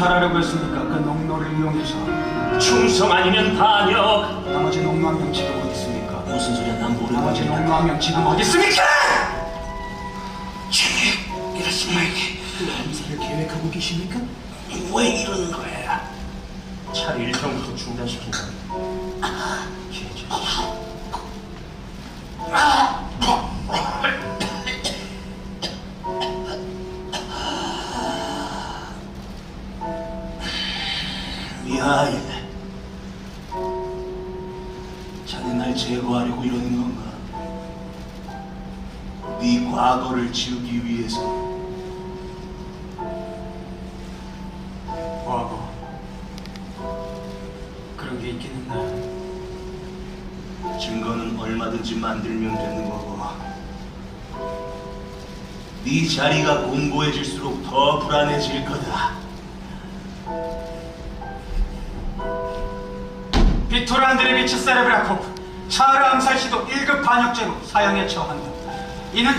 탈하려고 했으니까 그 농로를 이용해서 충성 아니면 반역. 나머지 농로 한명 지금 어디 있습니까? 무슨 소리야? 난 모르는 나머지 거지. 농로 한명 지금 어디 있습니까? 쟤네 이랬으면 암살을 계획하고 계십니까? 왜 이러는 거야? 차를 일평부터 중단시킨다. 개자식. 미안해. 자네 날 제거하려고 이러는 건가? 네 과거를 지우기 위해서. 과거 그런 게 있긴 했나? 증거는 얼마든지 만들면 되는 거고 네 자리가 공고해질수록 더 불안해질 거다 토르 안드레비치 세레브라코프 차르 암살 시도 1급 반역죄로 사형에 처한다. 이는